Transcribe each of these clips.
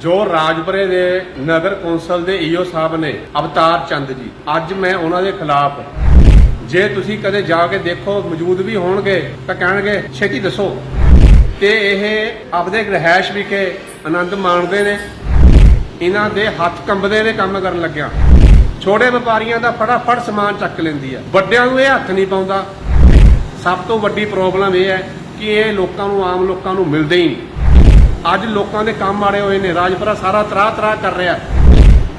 ਜੋ ਰਾਜਪੁਰੇ ਦੇ ਨਗਰ ਕੌਂਸਲ ਦੇ ਈਓ ਸਾਹਿਬ ਨੇ ਅਵਤਾਰ ਚੰਦ ਜੀ, ਅੱਜ ਮੈਂ ਉਹਨਾਂ ਦੇ ਖਿਲਾਫ ਜੇ ਤੁਸੀਂ ਕਦੇ ਜਾ ਕੇ ਦੇਖੋ, ਮੌਜੂਦ ਵੀ ਹੋਣਗੇ, ਤਾਂ ਕਹਿਣਗੇ, ਛੇਤੀ ਦੱਸੋ। ਤੇ ਇਹ ਆਪਦੇ ਗ੍ਰਹਿਸ਼ ਵਿਖੇ ਆਨੰਦ ਮਾਣਦੇ ਨੇ। ਇਹਨਾਂ ਦੇ ਹੱਥ ਕੰਬਦੇ ਨੇ ਕੰਮ ਕਰਨ ਲੱਗਿਆ। ਛੋਟੇ ਵਪਾਰੀਆਂ ਦਾ ਫਟਾਫਟ ਸਮਾਨ ਚੱਕ ਲੈਂਦੀ ਹੈ ਵੱਡਿਆਂ ਨੂੰ ਇਹ ਹੱਥ ਨਹੀਂ ਪਾਉਂਦਾ। ਸਭ ਤੋਂ ਵੱਡੀ ਪ੍ਰੋਬਲਮ ਇਹ ਹੈ ਕਿ ਇਹ ਲੋਕਾਂ ਨੂੰ, ਆਮ ਲੋਕਾਂ ਨੂੰ ਮਿਲਦੇ ਹੀ ਨਹੀਂ। ਅੱਜ ਲੋਕਾਂ ਦੇ ਕੰਮ ਆੜੇ ਹੋਏ ਨੇ। ਰਾਜਪੁਰਾ ਸਾਰਾ ਤਰਾ ਤਰਾ ਕਰ ਰਿਹਾ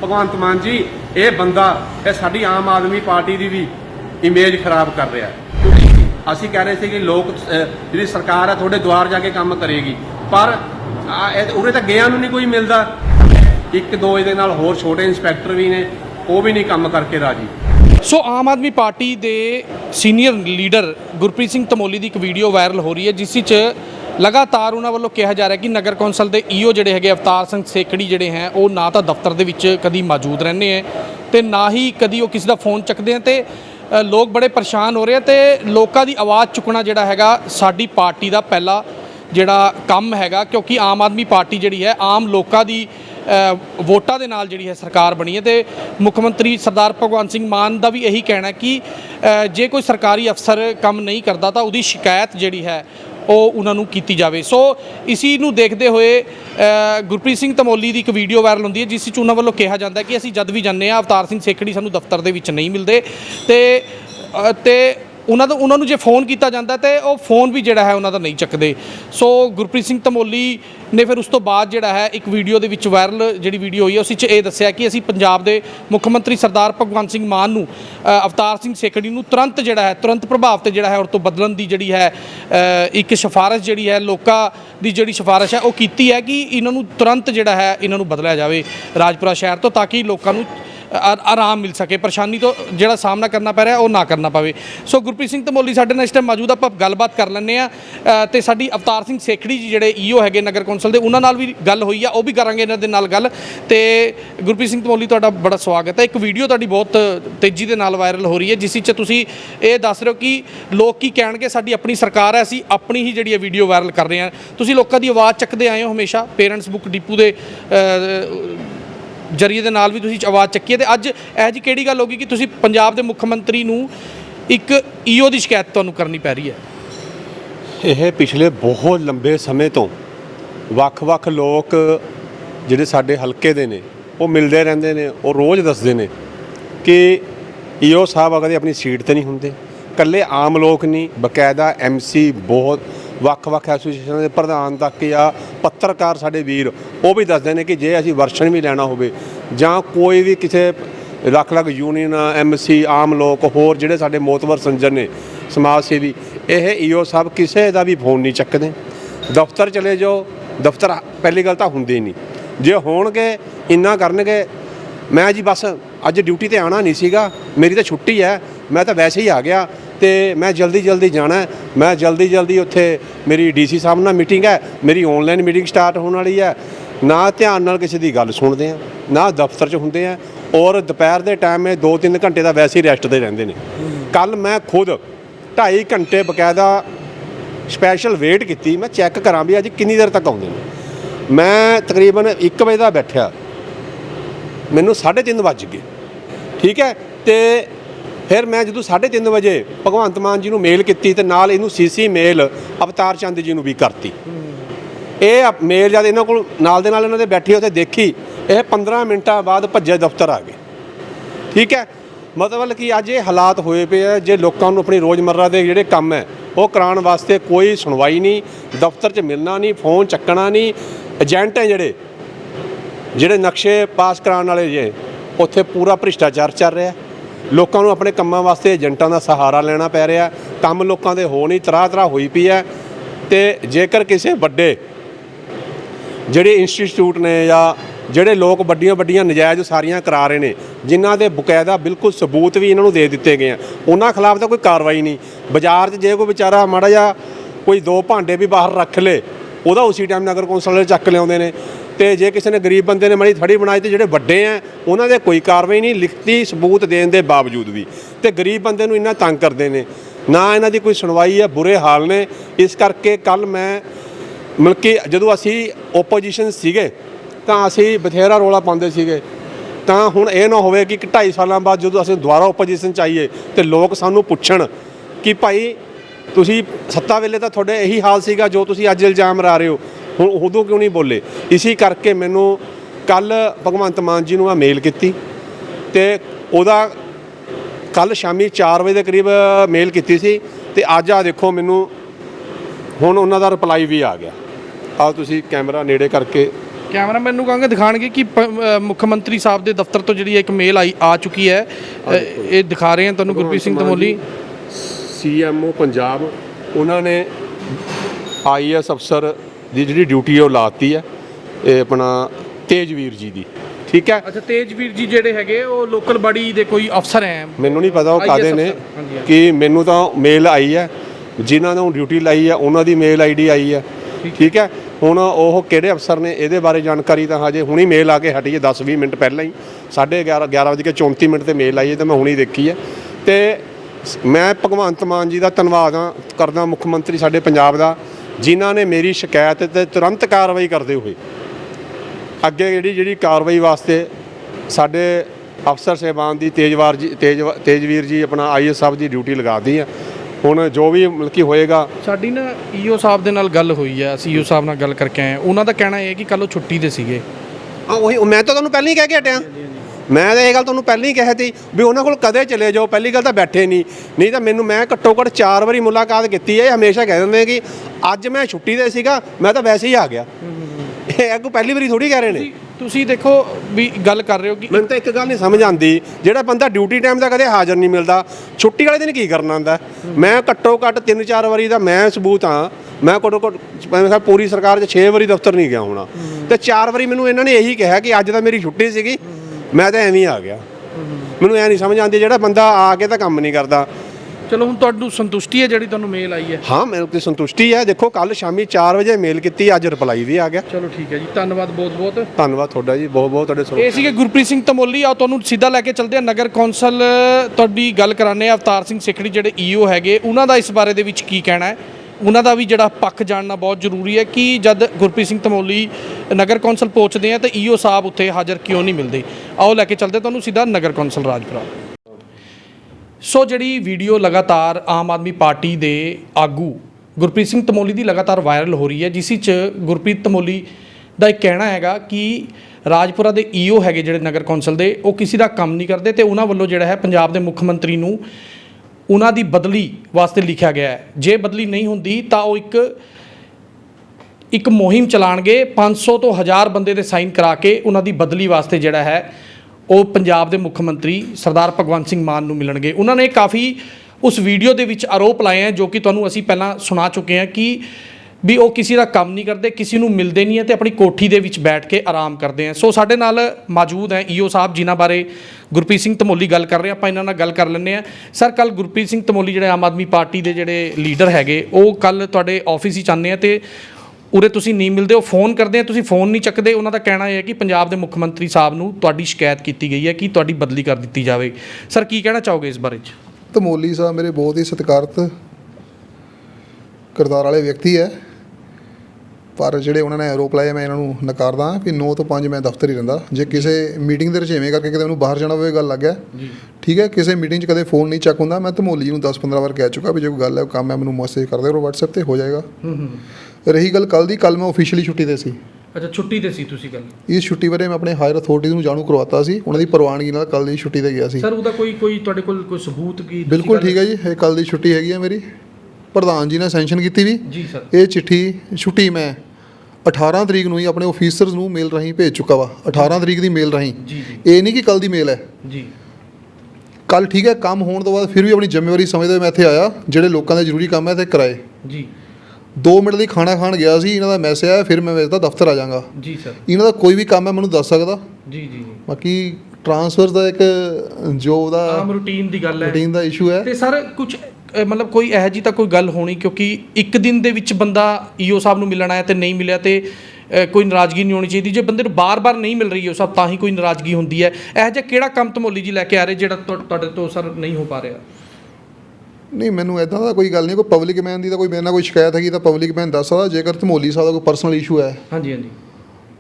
ਭਗਵੰਤ ਮਾਨ ਜੀ ਇਹ ਬੰਦਾ ਇਹ ਸਾਡੀ ਆਮ ਆਦਮੀ ਪਾਰਟੀ ਦੀ ਵੀ ਇਮੇਜ ਖਰਾਬ ਕਰ ਰਿਹਾ ਅਸੀਂ ਕਹਿ ਰਹੇ ਸੀ ਕਿ ਲੋਕ ਜਿਹੜੀ ਸਰਕਾਰ ਹੈ ਤੁਹਾਡੇ ਦੁਆਰ ਜਾ ਕੇ ਕੰਮ ਕਰੇਗੀ। ਪਰ ਆ, ਉਰੇ ਤਾਂ ਗਿਆ ਨੂੰ ਨਹੀਂ ਕੋਈ ਮਿਲਦਾ। ਇੱਕ ਦੋ ਇਹਦੇ ਨਾਲ ਹੋਰ ਛੋਟੇ ਇੰਸਪੈਕਟਰ ਵੀ ਨੇ ਉਹ ਵੀ ਨਹੀਂ ਕੰਮ ਕਰਕੇ ਰਾਜੀ। ਸੋ ਆਮ ਆਦਮੀ ਪਾਰਟੀ ਦੇ ਸੀਨੀਅਰ ਲੀਡਰ ਗੁਰਪ੍ਰੀਤ ਸਿੰਘ ਤਮੋਲੀ ਦੀ ਇੱਕ ਵੀਡੀਓ ਵਾਇਰਲ ਹੋ ਰਹੀ ਹੈ ਜਿਸ ਵਿੱਚ ਲਗਾਤਾਰ ਉਹਨਾਂ ਵੱਲੋਂ ਕਿਹਾ ਜਾ ਰਿਹਾ ਕਿ ਨਗਰ ਕੌਂਸਲ ਦੇ ਈਓ ਜਿਹੜੇ ਹੈਗੇ ਅਵਤਾਰ ਸਿੰਘ ਸੇਕੜੀ ਜਿਹੜੇ ਹੈ, ਉਹ ਨਾ ਤਾਂ ਦਫ਼ਤਰ ਦੇ ਵਿੱਚ ਕਦੀ ਮੌਜੂਦ ਰਹਿੰਦੇ ਹੈ ਤੇ ਨਾ ਹੀ ਕਦੀ ਉਹ ਕਿਸੇ ਦਾ ਫੋਨ ਚੱਕਦੇ ਆ ਤੇ ਲੋਕ ਬੜੇ ਪਰੇਸ਼ਾਨ ਹੋ ਰਹੇ ਆ ਤੇ ਲੋਕਾਂ ਦੀ ਆਵਾਜ਼ ਚੁੱਕਣਾ ਜਿਹੜਾ ਹੈਗਾ ਸਾਡੀ ਪਾਰਟੀ ਦਾ ਪਹਿਲਾ ਜਿਹੜਾ ਕੰਮ ਹੈਗਾ ਕਿਉਂਕਿ ਆਮ ਆਦਮੀ ਪਾਰਟੀ ਜਿਹੜੀ ਹੈ, ਆਮ ਲੋਕਾਂ ਦੀ ਵੋਟਾਂ ਦੇ ਨਾਲ ਜਿਹੜੀ ਹੈ ਸਰਕਾਰ ਬਣੀ ਹੈ ਤੇ ਮੁੱਖ ਮੰਤਰੀ ਸਰਦਾਰ ਭਗਵੰਤ ਸਿੰਘ ਮਾਨ ਦਾ ਵੀ ਇਹੀ ਕਹਿਣਾ ਕਿ ਜੇ ਕੋਈ ਸਰਕਾਰੀ ਅਫਸਰ ਕੰਮ ਨਹੀਂ ਕਰਦਾ ਤਾਂ ਉਹਦੀ ਸ਼ਿਕਾਇਤ ਜਿਹੜੀ ਹੈ ਉਹ ਉਹਨਾਂ ਨੂੰ ਕੀਤੀ ਜਾਵੇ। ਸੋ ਇਸੀ ਨੂੰ ਦੇਖਦੇ ਹੋਏ ਗੁਰਪ੍ਰੀਤ ਸਿੰਘ ਤਮੋਲੀ ਦੀ ਇੱਕ ਵੀਡੀਓ ਵਾਇਰਲ ਹੁੰਦੀ ਹੈ, ਜਿਸ ਵਿੱਚ ਉਹਨਾਂ ਵੱਲੋਂ ਕਿਹਾ ਜਾਂਦਾ ਕਿ ਅਸੀਂ ਜਦ ਵੀ ਜਾਂਦੇ ਹਾਂ, ਅਵਤਾਰ ਸਿੰਘ ਸੇਖੜੀ ਸਾਨੂੰ ਦਫ਼ਤਰ ਦੇ ਵਿੱਚ ਨਹੀਂ ਮਿਲਦੇ ਤੇ ਤੇ ਉਹਨਾਂ ਦਾ ਉਹਨਾਂ ਨੂੰ ਜੇ ਫੋਨ ਕੀਤਾ ਜਾਂਦਾ ਤੇ ਉਹ ਫੋਨ ਵੀ ਜਿਹੜਾ ਹੈ ਉਹਨਾਂ ਦਾ ਨਹੀਂ ਚੱਕਦੇ। ਸੋ ਗੁਰਪ੍ਰੀਤ ਸਿੰਘ ਤਮੋਲੀ ਨੇ ਫਿਰ ਉਸ ਤੋਂ ਬਾਅਦ ਜਿਹੜਾ ਹੈ ਇੱਕ ਵੀਡੀਓ ਦੇ ਵਿੱਚ ਵਾਇਰਲ ਜਿਹੜੀ ਵੀਡੀਓ ਹੋਈ ਹੈ, ਉਸ ਵਿੱਚ ਇਹ ਦੱਸਿਆ ਕਿ ਅਸੀਂ ਪੰਜਾਬ ਦੇ ਮੁੱਖ ਮੰਤਰੀ ਸਰਦਾਰ ਭਗਵੰਤ ਸਿੰਘ ਮਾਨ ਨੂੰ ਅਵਤਾਰ ਸਿੰਘ ਸੇਖੜੀ ਨੂੰ ਤੁਰੰਤ ਜਿਹੜਾ ਹੈ, ਤੁਰੰਤ ਪ੍ਰਭਾਵ ਤੇ ਜਿਹੜਾ ਹੈ ਉਹ ਤੋਂ ਬਦਲਣ ਦੀ ਜਿਹੜੀ ਹੈ ਇੱਕ ਸਿਫਾਰਿਸ਼ ਜਿਹੜੀ ਹੈ, ਲੋਕਾਂ ਦੀ ਜਿਹੜੀ ਸਿਫਾਰਿਸ਼ ਹੈ, ਉਹ ਕੀਤੀ ਹੈ ਕਿ ਇਹਨਾਂ ਨੂੰ ਤੁਰੰਤ ਜਿਹੜਾ ਹੈ ਇਹਨਾਂ ਨੂੰ ਬਦਲਿਆ ਜਾਵੇ ਰਾਜਪੁਰਾ ਸ਼ਹਿਰ ਤੋਂ ਤਾਂ ਕਿ ਲੋਕਾਂ ਨੂੰ ਆਰਾਮ ਮਿਲ ਸਕੇ। ਪਰੇਸ਼ਾਨੀ ਤੋਂ ਜਿਹੜਾ ਸਾਹਮਣਾ ਕਰਨਾ ਪੈ ਰਿਹਾ, ਉਹ ਨਾ ਕਰਨਾ ਪਵੇ। ਸੋ ਗੁਰਪ੍ਰੀਤ ਸਿੰਘ ਧਮੋਲੀ ਸਾਡੇ ਨਾਲ ਇਸ ਟਾਈਮ ਮੌਜੂਦ ਆਪਾਂ ਗੱਲਬਾਤ ਕਰ ਲੈਂਦੇ ਆ ਤੇ ਸਾਡੀ ਅਵਤਾਰ ਸਿੰਘ ਸੇਖੜੀ ਜੀ ਜਿਹੜੇ ਈਓ ਹੈਗੇ ਨਗਰ ਕੌਂਸਲ ਦੇ, ਉਹਨਾਂ ਨਾਲ ਵੀ ਗੱਲ ਹੋਈ ਆ, ਉਹ ਵੀ ਕਰਾਂਗੇ ਇਹਨਾਂ ਦੇ ਨਾਲ ਗੱਲ। ਤੇ ਗੁਰਪ੍ਰੀਤ ਸਿੰਘ ਧਮੋਲੀ, ਤੁਹਾਡਾ ਬੜਾ ਸਵਾਗਤ ਹੈ। ਇੱਕ ਵੀਡੀਓ ਤੁਹਾਡੀ ਬਹੁਤ ਤੇਜ਼ੀ ਦੇ ਨਾਲ ਵਾਇਰਲ ਹੋ ਰਹੀ ਹੈ, ਜਿਸ ਵਿੱਚ ਤੁਸੀਂ ਇਹ ਦੱਸ ਰਹੇ ਹੋ ਕਿ ਲੋਕ ਕੀ ਕਹਿਣਗੇ, ਸਾਡੀ ਆਪਣੀ ਸਰਕਾਰ ਹੈ, ਅਸੀਂ ਆਪਣੀ ਹੀ ਜਿਹੜੀ ਹੈ ਵੀਡੀਓ ਵਾਇਰਲ ਕਰ ਰਹੇ ਹਾਂ। ਤੁਸੀਂ ਲੋਕਾਂ ਦੀ ਆਵਾਜ਼ ਚੱਕਦੇ ਆਏ ਹੋ ਹਮੇਸ਼ਾ ਪੇਰੈਂਟਸ ਬੁੱਕ ਡਿਪੂ ਦੇ ਜਰੀਏ ਦੇ ਨਾਲ ਵੀ ਤੁਸੀਂ ਆਵਾਜ਼ ਚੱਕੀ ਹੈ ਤੇ ਅੱਜ ਇਹ ਜੀ ਕਿਹੜੀ ਗੱਲ ਹੋ ਗਈ ਕਿ ਤੁਸੀਂ ਪੰਜਾਬ ਦੇ ਮੁੱਖ ਮੰਤਰੀ ਨੂੰ ਇੱਕ ਈਓ ਦੀ ਸ਼ਿਕਾਇਤ ਤੁਹਾਨੂੰ ਕਰਨੀ ਪੈ ਰਹੀ ਹੈ? ਇਹ ਪਿਛਲੇ ਬਹੁਤ ਲੰਬੇ ਸਮੇਂ ਤੋਂ ਵੱਖ-ਵੱਖ ਲੋਕ ਜਿਹੜੇ ਸਾਡੇ ਹਲਕੇ ਦੇ ਨੇ, ਉਹ ਮਿਲਦੇ ਰਹਿੰਦੇ ਨੇ, ਉਹ ਰੋਜ਼ ਦੱਸਦੇ ਨੇ ਕਿ ਈਓ ਸਾਹਿਬ ਅਗਰ ਆਪਣੀ ਸੀਟ ਤੇ ਨਹੀਂ ਹੁੰਦੇ ਕੱਲੇ ਆਮ ਲੋਕ ਨਹੀਂ, ਬਕਾਇਦਾ ਐਮਸੀ ਬਹੁਤ ਵੱਖ-ਵੱਖ ਐਸੋਸੀਏਸ਼ਨਾਂ ਦੇ ਪ੍ਰਧਾਨ ਤੱਕ ਜਾਂ ਪੱਤਰਕਾਰ ਸਾਡੇ ਵੀਰ, ਉਹ ਵੀ ਦੱਸਦੇ ਨੇ ਕਿ ਜੇ ਅਸੀਂ ਵਰਸ਼ਨ ਵੀ ਲੈਣਾ ਹੋਵੇ ਜਾਂ ਕੋਈ ਵੀ ਕਿਸੇ ਲੱਖ ਲੱਖ ਯੂਨੀਅਨ ਐਮਸੀ ਆਮ ਲੋਕ, ਹੋਰ ਜਿਹੜੇ ਸਾਡੇ ਮੋਤਵਰ ਸੰਜਨ ਨੇ, ਸਮਾਜ ਸੇਵੀ, ਇਹ ਈਓ ਸਾਹਿਬ ਕਿਸੇ ਦਾ ਵੀ ਫੋਨ ਨਹੀਂ ਚੱਕਦੇ। ਦਫ਼ਤਰ ਚਲੇ ਜਾਓ, ਦਫ਼ਤਰ ਪਹਿਲੀ ਗੱਲ ਤਾਂ ਹੁੰਦੇ ਹੀ ਨਹੀਂ। ਜੇ ਹੋਣਗੇ, ਇੰਨਾ ਕਰਨਗੇ, ਮੈਂ ਜੀ ਬਸ ਅੱਜ ਡਿਊਟੀ ਤੇ ਆਣਾ ਨਹੀਂ ਸੀਗਾ, ਮੇਰੀ ਤਾਂ ਛੁੱਟੀ ਹੈ, ਮੈਂ ਤਾਂ ਵੈਸੇ ਹੀ ਆ ਗਿਆ ਤੇ ਮੈਂ ਜਲਦੀ ਜਲਦੀ ਜਾਣਾ ਮੈਂ ਜਲਦੀ ਜਲਦੀ ਉੱਥੇ ਮੇਰੀ ਡੀਸੀ ਸਾਹਿਬ ਨਾਲ ਮੀਟਿੰਗ ਹੈ। ਮੇਰੀ ਆਨਲਾਈਨ ਮੀਟਿੰਗ ਸਟਾਰਟ ਹੋਣ ਵਾਲੀ ਹੈ। ਨਾ ਧਿਆਨ ਨਾਲ ਕਿਸੇ ਦੀ ਗੱਲ ਸੁਣਦੇ ਆ ਨਾ ਦਫ਼ਤਰ 'ਚ ਹੁੰਦੇ ਆ ਔਰ ਦੁਪਹਿਰ ਦੇ ਟਾਈਮ ਇਹ 2-3 ਘੰਟੇ ਦਾ ਵੈਸੇ ਹੀ ਰੈਸਟ ਤੇ ਰਹਿੰਦੇ ਨੇ। ਕੱਲ ਮੈਂ ਖੁਦ 2.5 ਘੰਟੇ ਬਕਾਇਦਾ ਸਪੈਸ਼ਲ ਵੇਟ ਕੀਤੀ। ਮੈਂ ਚੈੱਕ ਕਰਾਂ ਵੀ ਅੱਜ ਕਿੰਨੀ ਦੇਰ ਤੱਕ ਆਉਂਦੇ ਨੇ। ਮੈਂ ਤਕਰੀਬਨ 1 ਵਜੇ ਦਾ ਬੈਠਿਆ। ਮੈਨੂੰ 3:30 ਵੱਜ ਗਏ। ਠੀਕ ਹੈ? ਤੇ ਫਿਰ ਮੈਂ ਜਦੋਂ 3:30 ਵਜੇ ਭਗਵੰਤ ਮਾਨ ਜੀ ਨੂੰ ਮੇਲ ਕੀਤੀ ਤੇ ਨਾਲ ਇਹਨੂੰ ਸੀਸੀ ਮੇਲ ਅਵਤਾਰ ਚੰਦ ਜੀ ਨੂੰ ਵੀ ਕਰਤੀ। ਇਹ ਮੇਲ ਜਦ ਇਹਨਾਂ ਕੋਲ ਨਾਲ ਦੇ ਨਾਲ ਇਹਨਾਂ ਦੇ ਬੈਠੀ ਉੱਥੇ ਦੇਖੀ, ਇਹ 15 ਮਿੰਟਾਂ ਬਾਅਦ ਭੱਜੇ ਦਫ਼ਤਰ ਆ ਗਏ। ਠੀਕ ਹੈ? ਮਤਲਬ ਕਿ ਅੱਜ ਇਹ ਹਾਲਾਤ ਹੋਏ ਪਏ ਆ, ਜੇ ਲੋਕਾਂ ਨੂੰ ਆਪਣੀ ਰੋਜ਼ਮਰਰਾ ਦੇ ਜਿਹੜੇ ਕੰਮ ਹੈ, ਉਹ ਕਰਾਉਣ ਵਾਸਤੇ ਕੋਈ ਸੁਣਵਾਈ ਨਹੀਂ, ਦਫ਼ਤਰ 'ਚ ਮਿਲਣਾ ਨਹੀਂ, ਫੋਨ ਚੱਕਣਾ ਨਹੀਂ, ਏਜੰਟ ਹੈ ਜਿਹੜੇ ਜਿਹੜੇ ਨਕਸ਼ੇ ਪਾਸ ਕਰਾਉਣ ਵਾਲੇ ਜੇ, ਉੱਥੇ ਪੂਰਾ ਭ੍ਰਿਸ਼ਟਾਚਾਰ ਚੱਲ ਰਿਹਾ। ਲੋਕਾਂ ਨੂੰ ਆਪਣੇ ਕੰਮਾਂ ਵਾਸਤੇ ਏਜੰਟਾਂ ਦਾ ਸਹਾਰਾ ਲੈਣਾ ਪੈ ਰਿਹਾ। ਕੰਮ ਲੋਕਾਂ ਦੇ ਹੋ ਨਹੀਂ ਤਰਾ ਤਰਾ ਹੋਈ ਪਈ ਹੈ। ਤੇ ਜੇਕਰ ਕਿਸੇ ਵੱਡੇ ਜਿਹੜੇ ਇੰਸਟੀਚਿਊਟ ਨੇ ਜਾਂ ਜਿਹੜੇ ਲੋਕ ਵੱਡੀਆਂ ਵੱਡੀਆਂ ਨਜਾਇਜ਼ ਸਾਰੀਆਂ ਕਰਾ ਰਹੇ ਨੇ, ਜਿਨ੍ਹਾਂ ਦੇ ਬਕਾਇਦਾ ਬਿਲਕੁਲ ਸਬੂਤ ਵੀ ਇਹਨਾਂ ਨੂੰ ਦੇ ਦਿੱਤੇ ਗਏ ਆ, ਉਹਨਾਂ ਖਿਲਾਫ ਤਾਂ ਕੋਈ ਕਾਰਵਾਈ ਨਹੀਂ। ਬਾਜ਼ਾਰ 'ਚ ਜੇ ਕੋਈ ਵਿਚਾਰਾ ਮਾੜਾ ਜਿਹਾ ਕੋਈ ਦੋ ਭਾਂਡੇ ਵੀ ਬਾਹਰ ਰੱਖ ਲੇ, ਉਹਦਾ ਉਸੇ ਟਾਈਮ ਨਗਰ ਕੌਂਸਲ ਵਾਲੇ ਚੱਕ ਲਿਆਉਂਦੇ ਨੇ। ਤੇ ਜੇ ਕਿਸੇ ਨੇ ਗਰੀਬ ਬੰਦੇ ਨੇ ਮਾੜੀ ਥੜੀ ਬਣਾਈ ਤੇ ਜਿਹੜੇ ਵੱਡੇ ਆ ਉਹਨਾਂ ਦੇ ਕੋਈ ਕਾਰਵਾਈ ਨਹੀਂ, ਲਿਖਤੀ ਸਬੂਤ ਦੇਣ ਦੇ ਬਾਵਜੂਦ ਵੀ। ਤੇ ਗਰੀਬ ਬੰਦੇ ਨੂੰ ਇੰਨਾ ਤੰਗ ਕਰਦੇ ਨੇ। ਨਾ ਇਹਨਾਂ ਦੀ ਕੋਈ ਸੁਣਵਾਈ ਹੈ ਬੁਰੇ ਹਾਲ ਨੇ। ਇਸ ਕਰਕੇ ਕੱਲ ਮੈਂ, ਮਤਲਬ ਕਿ ਜਦੋਂ ਅਸੀਂ ਓਪੋਜੀਸ਼ਨ ਸੀਗੇ, ਤਾਂ ਅਸੀਂ ਬਥੇਰਾ ਰੋਲਾ ਪਾਉਂਦੇ ਸੀਗੇ। ਤਾਂ ਹੁਣ ਇਹ ਨਾ ਹੋਵੇ ਕਿ 2.5 ਸਾਲਾਂ ਬਾਅਦ ਜਦੋਂ ਅਸੀਂ ਦੁਬਾਰਾ ਓਪੋਜੀਸ਼ਨ ਚਾਹੀਏ ਤੇ ਲੋਕ ਸਾਨੂੰ ਪੁੱਛਣ ਕਿ ਭਾਈ, ਤੁਸੀਂ ਸੱਤਾ ਵੇਲੇ ਤਾਂ ਤੁਹਾਡੇ ਇਹੀ ਹਾਲ ਸੀਗਾ ਜੋ ਤੁਸੀਂ ਅੱਜ ਇਲਜ਼ਾਮ ਲਾ ਰਹੇ ਹੋ। ਹੁਣ ਉਦੋਂ ਕਿਉਂ ਨਹੀਂ ਬੋਲੇ? ਇਸੇ ਕਰਕੇ ਮੈਨੂੰ ਕੱਲ ਭਗਵੰਤ ਮਾਨ ਜੀ ਨੂੰ ਮੈਂ ਮੇਲ ਕੀਤੀ ਤੇ ਉਹਦਾ ਕੱਲ ਸ਼ਾਮੀ 4 ਵਜੇ ਦੇ ਕਰੀਬ ਮੇਲ ਕੀਤੀ ਸੀ ਤੇ ਅੱਜ ਆ ਦੇਖੋ ਮੈਨੂੰ ਹੁਣ ਉਹਨਾਂ ਦਾ ਰਿਪਲਾਈ ਵੀ ਆ ਗਿਆ। ਆਹ ਤੁਸੀਂ ਕੈਮਰਾ ਨੇੜੇ ਕਰਕੇ ਕੈਮਰਾਮੈਨ ਨੂੰ ਕਹਾਂਗੇ ਦਿਖਾਣਗੇ ਕਿ ਮੁੱਖ ਮੰਤਰੀ ਸਾਹਿਬ ਦੇ ਦਫ਼ਤਰ ਤੋਂ ਜਿਹੜੀ ਇੱਕ ਮੇਲ ਆਈ ਆ ਚੁੱਕੀ ਹੈ। ਇਹ ਦਿਖਾ ਰਹੇ ਹਾਂ ਤੁਹਾਨੂੰ ਗੁਰਪ੍ਰੀਤ ਸਿੰਘ ਤਮੋਲੀ ਸੀਐਮਓ ਪੰਜਾਬ ਉਹਨਾਂ ਨੇ ਆਈਐਸ ਅਫਸਰ ਦੀ ਜਿਹੜੀ ਡਿਊਟੀ ਹੈ ਉਹ ਲਾਤੀ ਹੈ ਇਹ ਆਪਣਾ ਤੇਜਵੀਰ ਜੀ ਦੀ। ਠੀਕ ਹੈ? ਅੱਛਾ ਤੇਜਵੀਰ ਜੀ ਜਿਹੜੇ ਹੈਗੇ ਉਹ ਲੋਕਲ ਬਾਡੀ ਦੇ ਕੋਈ ਅਫਸਰ ਹੈ? ਮੈਨੂੰ ਨਹੀਂ ਪਤਾ ਉਹ ਕਾਦੇ ਨੇ। ਕਿ ਮੈਨੂੰ ਤਾਂ ਮੇਲ ਆਈ ਹੈ ਜਿਨ੍ਹਾਂ ਨੂੰ ਡਿਊਟੀ ਲਾਈ ਹੈ ਉਹਨਾਂ ਦੀ ਮੇਲ ਆਈਡੀ ਆਈ ਹੈ। ਠੀਕ ਹੈ। ਹੁਣ ਉਹ ਕਿਹੜੇ ਅਫਸਰ ਨੇ ਇਹਦੇ ਬਾਰੇ ਜਾਣਕਾਰੀ ਤਾਂ ਹਜੇ ਹੁਣੀ ਮੇਲ ਆ ਕੇ ਹਟੀ ਹੈ 10-20 ਮਿੰਟ ਪਹਿਲਾਂ ਹੀ। 11:30 11:34 ਮਿੰਟ ਤੇ ਮੇਲ ਆਈ ਹੈ ਤੇ ਮੈਂ ਹੁਣੀ ਦੇਖੀ ਹੈ। ਤੇ ਮੈਂ ਭਗਵੰਤ ਮਾਨ ਜੀ ਦਾ ਧੰਨਵਾਦ ਕਰਦਾ ਮੁੱਖ ਮੰਤਰੀ ਸਾਡੇ ਪੰਜਾਬ ਦਾ। ਜਿਨ੍ਹਾਂ ਨੇ ਮੇਰੀ ਸ਼ਿਕਾਇਤ ਤੇ ਤੁਰੰਤ ਕਾਰਵਾਈ ਕਰਦੇ ਹੋਏ ਅੱਗੇ ਜਿਹੜੀ ਜਿਹੜੀ ਕਾਰਵਾਈ ਵਾਸਤੇ ਸਾਡੇ ਅਫਸਰ ਸਹਿਬਾਨ ਦੀ ਤੇਜਵਾਰ ਜੀ ਤੇਜ ਤੇਜਵੀਰ ਜੀ ਆਪਣਾ ਆਈਐਸ ਸਾਹਿਬ ਦੀ ਡਿਊਟੀ ਲਗਾਤੀ ਹੈ ਹੁਣ ਜੋ ਵੀ ਮਤਲਬ ਕਿ ਹੋਏਗਾ ਸਾਡੀ ਨਾ ਈਓ ਸਾਹਿਬ ਦੇ ਨਾਲ ਗੱਲ ਹੋਈ ਹੈ ਅਸੀਂ ਈਓ ਸਾਹਿਬ ਨਾਲ ਗੱਲ ਕਰਕੇ ਆਏ। ਉਹਨਾਂ ਦਾ ਕਹਿਣਾ ਇਹ ਹੈ ਕਿ ਕੱਲ ਉਹ ਛੁੱਟੀ ਤੇ ਸੀਗੇ। ਆ ਉਹੀ ਮੈਂ ਤਾਂ ਤੁਹਾਨੂੰ ਪਹਿਲਾਂ ਹੀ ਕਹਿ ਕੇ ਹਟਿਆ। ਮੈਂ ਤਾਂ ਇਹ ਗੱਲ ਤੁਹਾਨੂੰ ਪਹਿਲਾਂ ਹੀ ਕਹਿ ਤੀ ਵੀ ਉਹਨਾਂ ਕੋਲ ਕਦੇ ਚਲੇ ਜਾਓ ਪਹਿਲੀ ਗੱਲ ਤਾਂ ਬੈਠੇ ਨਹੀਂ। ਨਹੀਂ ਤਾਂ ਮੈਨੂੰ ਮੈਂ ਘੱਟੋ ਘੱਟ ਚਾਰ ਵਾਰੀ ਮੁਲਾਕਾਤ ਕੀਤੀ ਹੈ ਇਹ ਹਮੇਸ਼ਾ ਕਹਿ ਦਿੰਦੇ ਕਿ ਅੱਜ ਮੈਂ ਛੁੱਟੀ ਤੇ ਸੀਗਾ ਮੈਂ ਤਾਂ ਵੈਸੇ ਹੀ ਆ ਗਿਆ। ਇਹ ਅੱਗੋਂ ਪਹਿਲੀ ਵਾਰੀ ਥੋੜੀ ਕਹਿ ਰਹੇ ਨੇ। ਤੁਸੀਂ- ਦੇਖੋ ਵੀ ਗੱਲ ਕਰ ਰਹੇ ਹੋ ਕਿ ਮੈਨੂੰ ਤਾਂ ਇੱਕ ਗੱਲ ਨਹੀਂ ਸਮਝ ਆਉਂਦੀ ਜਿਹੜਾ ਬੰਦਾ ਡਿਊਟੀ ਟਾਈਮ ਦਾ ਕਦੇ ਹਾਜ਼ਰ ਨਹੀਂ ਮਿਲਦਾ ਛੁੱਟੀ ਵਾਲੇ ਦਿਨ ਕੀ ਕਰਨਾ ਹੁੰਦਾ? ਮੈਂ ਘੱਟੋ ਘੱਟ 3-4 ਵਾਰੀ ਦਾ ਮੈਂ ਸਬੂਤ ਹਾਂ ਮੈਂ ਘੱਟੋ ਘੱਟ ਮੈਂ ਪੂਰੀ ਸਰਕਾਰ 'ਚ 6 ਵਾਰੀ ਦਫ਼ਤਰ ਨਹੀਂ ਗਿਆ ਹੋਣਾ। ਤੇ 4 ਵਾਰੀ ਮੈਨੂੰ ਇਹਨਾਂ ਨੇ ਇਹੀ ਕਿਹਾ ਕਿ ਅੱਜ ਤਾਂ ਮੇਰੀ ਛੁੱਟੀ ਸੀਗੀ ਮੈਂ ਤਾਂ ਐਵੇਂ ਹੀ ਆ ਗਿਆ। ਮੈਨੂੰ ਐ ਨਹੀਂ ਸਮਝ ਆਉਂਦੀ ਜਿਹੜਾ ਬੰਦਾ ਆ ਕੇ ਤਾਂ ਕੰਮ ਨਹੀਂ ਕਰਦਾ। ਚਲੋ ਹੁਣ ਤੁਹਾਨੂੰ ਸੰਤੁਸ਼ਟੀ ਹੈ ਜਿਹੜੀ ਤੁਹਾਨੂੰ ਮੇਲ ਆਈ ਹੈ? ਹਾਂ ਮੈਨੂੰ ਤੇ ਸੰਤੁਸ਼ਟੀ ਹੈ। ਦੇਖੋ ਕੱਲ ਸ਼ਾਮੀ 4 ਵਜੇ ਮੇਲ ਕੀਤੀ ਅੱਜ ਰਿਪਲਾਈ ਵੀ ਆ ਗਿਆ। ਚਲੋ ਠੀਕ ਹੈ ਜੀ। ਧੰਨਵਾਦ ਬਹੁਤ ਬਹੁਤ। ਧੰਨਵਾਦ ਤੁਹਾਡਾ ਜੀ ਬਹੁਤ ਬਹੁਤ ਤੁਹਾਡੇ ਸਰੋਤ ਇਹ ਸੀਗੇ ਗੁਰਪ੍ਰੀਤ ਸਿੰਘ ਤਮੋਲੀ। ਆ ਤੁਹਾਨੂੰ ਸਿੱਧਾ ਲੈ ਕੇ ਚੱਲਦੇ ਆ ਨਗਰ ਕੌਂਸਲ ਤੁਹਾਡੀ ਗੱਲ ਕਰਾਣੇ ਆ ਅਵਤਾਰ ਸਿੰਘ ਸਿੱਖੜੀ ਜਿਹੜੇ ਈਓ ਹੈਗੇ ਉਹਨਾਂ ਦਾ ਇਸ ਬਾਰੇ ਦੇ ਵਿੱਚ ਕੀ ਕਹਿਣਾ ਹੈ? ਉਹਨਾਂ ਦਾ ਵੀ ਜਿਹੜਾ ਪੱਖ ਜਾਣਨਾ ਬਹੁਤ ਜ਼ਰੂਰੀ ਹੈ ਕਿ ਜਦ ਗੁਰਪ੍ਰੀਤ ਸਿੰਘ ਤਮੋਲੀ ਨਗਰ ਕੌਂਸਲ ਪਹੁੰਚਦੇ ਆ ਤਾਂ ਈਓ ਸਾਹਿਬ ਉੱਥੇ ਹਾਜ਼ਰ ਕਿਉਂ ਨਹੀਂ ਮਿਲਦੇ? ਆਓ ਲੈ ਕੇ ਚੱਲਦੇ ਤੁਹਾਨੂੰ ਸਿੱਧਾ ਨਗਰ ਕੌਂਸਲ ਰਾਜਪੁਰਾ। ਸੋ ਜਿਹੜੀ ਵੀਡੀਓ ਲਗਾਤਾਰ ਆਮ ਆਦਮੀ ਪਾਰਟੀ ਦੇ ਆਗੂ ਗੁਰਪ੍ਰੀਤ ਸਿੰਘ ਤਮੋਲੀ ਦੀ ਲਗਾਤਾਰ ਵਾਇਰਲ ਹੋ ਰਹੀ ਹੈ, ਜਿਸ ਵਿੱਚ ਗੁਰਪ੍ਰੀਤ ਤਮੋਲੀ ਦਾ ਇੱਕ ਕਹਿਣਾ ਹੈਗਾ ਕਿ ਰਾਜਪੁਰਾ ਦੇ ਈਓ ਹੈਗੇ ਜਿਹੜੇ ਨਗਰ ਕੌਂਸਲ ਦੇ, ਉਹ ਕਿਸੇ ਦਾ ਕੰਮ ਨਹੀਂ ਕਰਦੇ ਤੇ ਉਹਨਾਂ ਵੱਲੋਂ ਜਿਹੜਾ ਹੈ ਪੰਜਾਬ ਦੇ ਮੁੱਖ ਮੰਤਰੀ ਨੂੰ ਉਹਨਾਂ ਦੀ ਬਦਲੀ ਵਾਸਤੇ ਲਿਖਿਆ ਗਿਆ ਹੈ। ਜੇ ਬਦਲੀ ਨਹੀਂ ਹੁੰਦੀ ਤਾਂ ਉਹ ਇੱਕ ਇੱਕ ਮੁਹਿੰਮ ਚਲਾਣਗੇ 500 ਤੋਂ 1000 ਬੰਦੇ ਦੇ ਸਾਈਨ ਕਰਾ ਕੇ ਉਹਨਾਂ ਦੀ ਬਦਲੀ ਵਾਸਤੇ ਜਿਹੜਾ ਹੈ, ਉਹ ਪੰਜਾਬ ਦੇ ਮੁੱਖ ਮੰਤਰੀ ਸਰਦਾਰ ਭਗਵੰਤ ਸਿੰਘ ਮਾਨ ਨੂੰ ਮਿਲਣਗੇ। ਉਹਨਾਂ ਨੇ ਕਾਫੀ ਉਸ ਵੀਡੀਓ ਦੇ ਵਿੱਚ ਆਰੋਪ ਲਾਏ ਹੈ, ਜੋ ਕਿ ਤੁਹਾਨੂੰ ਅਸੀਂ ਪਹਿਲਾਂ ਸੁਣਾ ਚੁੱਕੇ ਹਾਂ ਕਿ ਵੀ ਉਹ ਕਿਸੇ ਦਾ ਕੰਮ ਨਹੀਂ ਕਰਦੇ, ਕਿਸੇ ਨੂੰ ਮਿਲਦੇ ਨਹੀਂ ਹੈ ਤੇ ਆਪਣੀ ਕੋਠੀ ਦੇ ਵਿੱਚ ਬੈਠ ਕੇ ਆਰਾਮ ਕਰਦੇ ਆ ਸੋ ਸਾਡੇ ਨਾਲ ਮੌਜੂਦ ਹੈ ਈਓ ਸਾਹਿਬ, ਜਿਨ੍ਹਾਂ ਬਾਰੇ ਗੁਰਪ੍ਰੀਤ ਸਿੰਘ ਧਮੋਲੀ ਗੱਲ ਕਰ ਰਹੇ ਆਪਾਂ ਇਹਨਾਂ ਨਾਲ ਗੱਲ ਕਰ ਲੈਂਦੇ ਆ ਸਰ ਕੱਲ ਗੁਰਪ੍ਰੀਤ ਸਿੰਘ ਧਮੋਲੀ ਜਿਹੜੇ ਆਮ ਆਦਮੀ ਪਾਰਟੀ ਦੇ ਜਿਹੜੇ ਲੀਡਰ ਹੈਗੇ, ਉਹ ਕੱਲ ਤੁਹਾਡੇ ਆਫਿਸ ਹੀ ਚਾਹੁੰਦੇ ਆ ਤੇ ਉਰੇ ਤੁਸੀਂ ਨਹੀਂ ਮਿਲਦੇ, ਉਹ ਫੋਨ ਕਰਦੇ ਆ, ਤੁਸੀਂ ਫੋਨ ਨਹੀਂ ਚੱਕਦੇ। ਉਹਨਾਂ ਦਾ ਕਹਿਣਾ ਇਹ ਹੈ ਕਿ ਪੰਜਾਬ ਦੇ ਮੁੱਖ ਮੰਤਰੀ ਸਾਹਿਬ ਨੂੰ ਤੁਹਾਡੀ ਸ਼ਿਕਾਇਤ ਕੀਤੀ ਗਈ ਹੈ ਕਿ ਤੁਹਾਡੀ ਬਦਲੀ ਕਰ ਦਿੱਤੀ ਜਾਵੇ। ਸਰ, ਕੀ ਕਹਿਣਾ ਚਾਹੋਗੇ ਇਸ ਬਾਰੇ 'ਚ? ਧਮੋਲੀ ਸਾਹਿਬ ਮੇਰੇ ਬਹੁਤ ਹੀ ਸਤਿਕਾਰਤ ਕਿਰਦਾਰ ਵਾਲੇ ਵਿਅਕਤੀ ਹੈ। ਪਰ ਜਿਹੜੇ ਉਹਨਾਂ ਨੇ ਆਰੋਪ ਲਾਏ ਮੈਂ ਇਹਨਾਂ ਨੂੰ ਨਕਾਰਦਾ ਕਿ 9 ਤੋਂ 5 ਮੈਂ ਦਫ਼ਤਰ ਹੀ ਰਹਿੰਦਾ। ਜੇ ਕਿਸੇ ਮੀਟਿੰਗ ਦੇ ਰਝੇਵੇਂ ਕਰਕੇ ਕਿਤੇ ਮੈਨੂੰ ਬਾਹਰ ਜਾਣਾ ਹੋਵੇ ਗੱਲ ਲੱਗ ਗਿਆ ਠੀਕ ਹੈ ਕਿਸੇ ਮੀਟਿੰਗ 'ਚ ਕਦੇ ਫੋਨ ਨਹੀਂ ਚੱਕ ਹੁੰਦਾ। ਮੈਂ ਤਮੋਲੀ ਜੀ ਨੂੰ 10-15 ਵਾਰ ਕਹਿ ਚੁੱਕਾ ਵੀ ਜੇ ਕੋਈ ਗੱਲ ਹੈ ਉਹ ਕੰਮ ਹੈ ਮੈਨੂੰ ਮੈਸੇਜ ਕਰ ਦਿਓ WhatsApp ਤੇ ਹੋ ਜਾਏਗਾ। ਰਹੀ ਗੱਲ ਕੱਲ ਦੀ ਕੱਲ ਮੈਂ ਆਫੀਸ਼ੀਅਲੀ ਛੁੱਟੀ ਤੇ ਸੀ। ਅੱਛਾ ਛੁੱਟੀ ਤੇ ਸੀ ਤੁਸੀਂ ਕੱਲ ਇਸ ਛੁੱਟੀ ਬਾਰੇ ਮੈਂ ਆਪਣੇ ਹਾਇਰ ਅਥਾਰਟੀਜ਼ ਨੂੰ ਜਾਣੂ ਕਰਵਾਤਾ ਸੀ। ਉਹਨਾਂ ਦੀ ਪ੍ਰਵਾਨਗੀ ਨਾਲ ਕੱਲ ਦੀ ਛੁੱਟੀ ਤੇ ਗਿਆ ਸੀ। ਸਰ ਉਹਦਾ ਕੋਈ ਕੋਈ ਤੁਹਾਡੇ ਕੋਲ ਕੋਈ ਸਬੂਤ ਕੀ ਬਿਲਕੁਲ ਠੀਕ ਹੈ ਜੀ। ਇਹ ਕੱਲ ਦੀ ਛੁੱਟੀ ਹੈਗੀ ਹੈ ਮੇਰੀ। ਪ੍ਰਧਾਨ ਜੀ ਨੇ ਸੈਂਕਸ਼ਨ ਕੀਤੀ ਵੀ। ਜੀ ਸਰ ਇਹ ਚਿੱਠੀ ਛੁੱਟੀ ਮੈਂ 18 ਤਰੀਕ ਨੂੰ ਹੀ ਆਪਣੇ ਆਫੀਸਰਸ ਨੂੰ ਮੇਲ ਰਾਹੀਂ ਭੇਜ ਚੁੱਕਾ ਵਾ। 18 ਤਰੀਕ ਦੀ ਮੇਲ ਰਾਹੀਂ। ਇਹ ਨਹੀਂ ਕਿ ਕੱਲ ਦੀ ਮੇਲ ਹੈ। ਜੀ। ਕੱਲ ਠੀਕ ਹੈ ਕੰਮ ਹੋਣ ਤੋਂ ਬਾਅਦ ਫਿਰ ਵੀ ਆਪਣੀ ਜ਼ਿੰਮੇਵਾਰੀ ਸਮਝਦੇ ਹੋਏ ਮੈਂ ਇੱਥੇ ਆਇਆ ਜਿਹੜੇ ਲੋਕਾਂ ਦੇ ਜ਼ਰੂਰੀ ਕੰਮ ਹੈ ਤੇ ਕਰਾਏ। ਜੀ। 2 ਮਿੰਟ ਲਈ ਖਾਣਾ ਖਾਣ ਗਿਆ ਸੀ ਇਹਨਾਂ ਦਾ ਮੈਸੇਜ ਆਇਆ ਫਿਰ ਮੈਂ ਵੇਖਦਾ ਦਫ਼ਤਰ ਆ ਜਾਵਾਂਗਾ। ਜੀ ਸਰ। ਇਹਨਾਂ ਦਾ ਕੋਈ ਵੀ ਕੰਮ ਹੈ ਮੈਨੂੰ ਦੱਸ ਸਕਦਾ? ਜੀ ਜੀ। ਜੀ ਬਾਕੀ ਟਰਾਂਸਫਰ ਦਾ ਇੱਕ ਜੋ ਉਹਦਾ ਆਮ ਰੂਟੀਨ ਦੀ ਗੱਲ ਹੈ। ਰੂਟੀਨ ਦਾ ਇਸ਼ੂ ਹੈ। ਤੇ ਸਰ ਕੁਝ ਮਤਲਬ ਕੋਈ ਇਹੋ ਜੀ ਤਾਂ ਕੋਈ ਗੱਲ ਹੋਣੀ ਕਿਉਂਕਿ ਇੱਕ ਦਿਨ ਦੇ ਵਿੱਚ ਬੰਦਾ ਈਓ ਸਾਹਿਬ ਨੂੰ ਮਿਲਣ ਆਇਆ ਤੇ ਨਹੀਂ ਮਿਲਿਆ ਤੇ ਕੋਈ ਨਾਰਾਜ਼ਗੀ ਨਹੀਂ ਹੋਣੀ ਚਾਹੀਦੀ। ਜੇ ਬੰਦੇ ਨੂੰ ਬਾਰ-ਬਾਰ ਨਹੀਂ ਮਿਲ ਰਹੀ ਈਓ ਸਾਹਿਬ ਤਾਂ ਹੀ ਕੋਈ ਨਾਰਾਜ਼ਗੀ ਹੁੰਦੀ ਹੈ। ਇਹੋ ਜਿਹਾ ਕਿਹੜਾ ਕੰਮ ਧਮੋਲੀ ਜੀ ਲੈ ਕੇ ਆ ਰਹੇ ਜਿਹੜਾ ਤੁਹਾ- ਤੁਹਾਡੇ ਤੋਂ ਸਰ ਨਹੀਂ ਹੋ ਪਾ ਰਿਹਾ? ਨਹੀਂ ਮੈਨੂੰ ਐਦਾਂ ਦਾ ਕੋਈ ਗੱਲ ਨਹੀਂ ਕੋਈ ਪਬਲਿਕ ਮੈਨ ਦੀ ਤਾਂ ਕੋਈ ਮੇਰੇ ਨਾਲ ਕੋਈ ਸ਼ਿਕਾਇਤ ਹੈਗੀ ਤਾਂ ਪਬਲਿਕ ਮੈਨ ਦੱਸ ਸਕਦਾ ਜੇਕਰ ਧਮੋਲੀ ਸਾਹਿਬ ਦਾ ਕੋਈ ਪਰਸਨਲ ਇਸ਼ੂ ਹੈ। ਹਾਂਜੀ ਹਾਂਜੀ।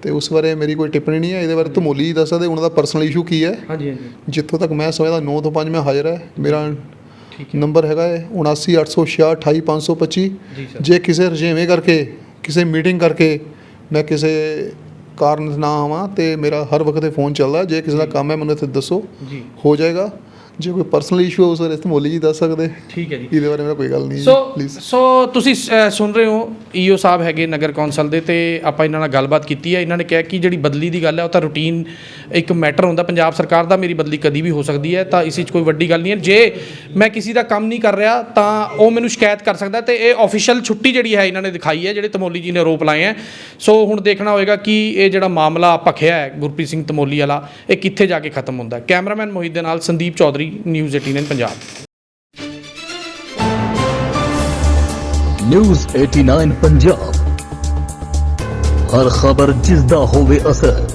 ਤੇ ਉਸ ਬਾਰੇ ਮੇਰੀ ਕੋਈ ਟਿੱਪਣੀ ਨਹੀਂ ਹੈ ਇਹਦੇ ਬਾਰੇ ਧਮੋਲੀ ਜੀ ਦੱਸ ਸਕਦੇ ਉਹਨਾਂ ਦਾ ਪਰਸਨਲ ਇਸ਼ੂ ਕੀ ਹੈ? ਹਾਂਜੀ ਹਾਂਜੀ। ਜਿੱਥੋਂ ਤੱਕ ਮੈਂ ਸਮਝਦਾ 9 ਤੋਂ 5 ਮੈਂ ਹਾਜ਼ਰ ਹੈ। ਮੇਰਾ ਨੰਬਰ ਹੈਗਾ ਹੈ 7986628525 ਜੀ ਕਿਸੇ ਰਜੇਵੇਂ ਕਰਕੇ ਕਿਸੇ ਮੀਟਿੰਗ ਕਰਕੇ ਮੈਂ ਕਿਸੇ ਕਾਰਨ ਨਾ ਆਵਾਂ ਤੇ ਮੇਰਾ ਹਰ ਵਕਤ ਇਹ ਫੋਨ ਚੱਲਦਾ ਜੇ ਕਿਸੇ ਦਾ ਕੰਮ ਹੈ ਮੈਨੂੰ ਇੱਥੇ ਦੱਸੋ ਹੋ ਜਾਏਗਾ। ਜੇ ਕੋਈ ਪਰਸਨਲ ਇਸ਼ੂ ਹੈ ਉਸ ਬਾਰੇ ਧਮੋਲੀ ਜੀ ਦੱਸ ਸਕਦੇ। ਠੀਕ ਹੈ ਜੀ। ਇਹਦੇ ਬਾਰੇ ਮੇਰਾ ਕੋਈ ਗੱਲ ਨਹੀਂ ਸੋ ਪਲੀਜ਼ ਸੋ ਤੁਸੀਂ ਅ, ਸੁਣ ਰਹੇ ਹੋ ਈਓ ਸਾਹਿਬ ਹੈਗੇ ਨਗਰ ਕੌਂਸਲ ਦੇ ਤੇ ਆਪਾਂ ਇਹਨਾਂ ਨਾਲ ਗੱਲਬਾਤ ਕੀਤੀ ਹੈ। ਇਹਨਾਂ ਨੇ ਕਿਹਾ ਕਿ ਜਿਹੜੀ ਬਦਲੀ ਦੀ ਗੱਲ ਹੈ ਉਹ ਤਾਂ ਰੂਟੀਨ ਇੱਕ ਮੈਟਰ ਹੁੰਦਾ। ਪੰਜਾਬ ਸਰਕਾਰ ਦਾ ਮੇਰੀ ਬਦਲੀ ਕਦੀ ਵੀ ਹੋ ਸਕਦੀ ਹੈ ਤਾਂ ਇਸ ਵਿੱਚ ਕੋਈ ਵੱਡੀ ਗੱਲ ਨਹੀਂ ਹੈ। ਜੇ ਮੈਂ ਕਿਸੇ ਦਾ ਕੰਮ ਨਹੀਂ ਕਰ ਰਿਹਾ ਤਾਂ ਉਹ ਮੈਨੂੰ ਸ਼ਿਕਾਇਤ ਕਰ ਸਕਦਾ ਤੇ ਇਹ ਆਫੀਸ਼ੀਅਲ ਛੁੱਟੀ ਜਿਹੜੀ ਹੈ ਇਹਨਾਂ ਨੇ ਦਿਖਾਈ ਹੈ ਜਿਹੜੇ ਤਮੋਲੀ ਜੀ ਨੇ ਆਰੋਪ ਲਾਏ ਹੈ। ਸੋ ਹੁਣ ਦੇਖਣਾ ਹੋਏਗਾ ਕਿ ਇਹ ਜਿਹੜਾ ਮਾਮਲਾ ਭਖਿਆ ਹੈ ਗੁਰਪ੍ਰੀਤ ਸਿੰਘ ਤਮੋਲੀ ਵਾਲਾ ਇਹ ਕਿੱਥੇ ਜਾ ਕੇ ਖਤਮ ਹੁੰਦਾ ਹੈ। ਕੈਮਰਾਮੈਨ ਮੋਹਿਤ ਦੇ ਨਾਲ ਸੰਦੀਪ ਚੌਧਰੀ ਨਿਊਜ਼ 18 ਪੰਜਾਬ ਨਿਊਜ਼ 89 ਪੰਜਾਬ ਹਰ ਖਬਰ ਜਿਸ ਦਾ ਹੋਵੇ ਅਸਰ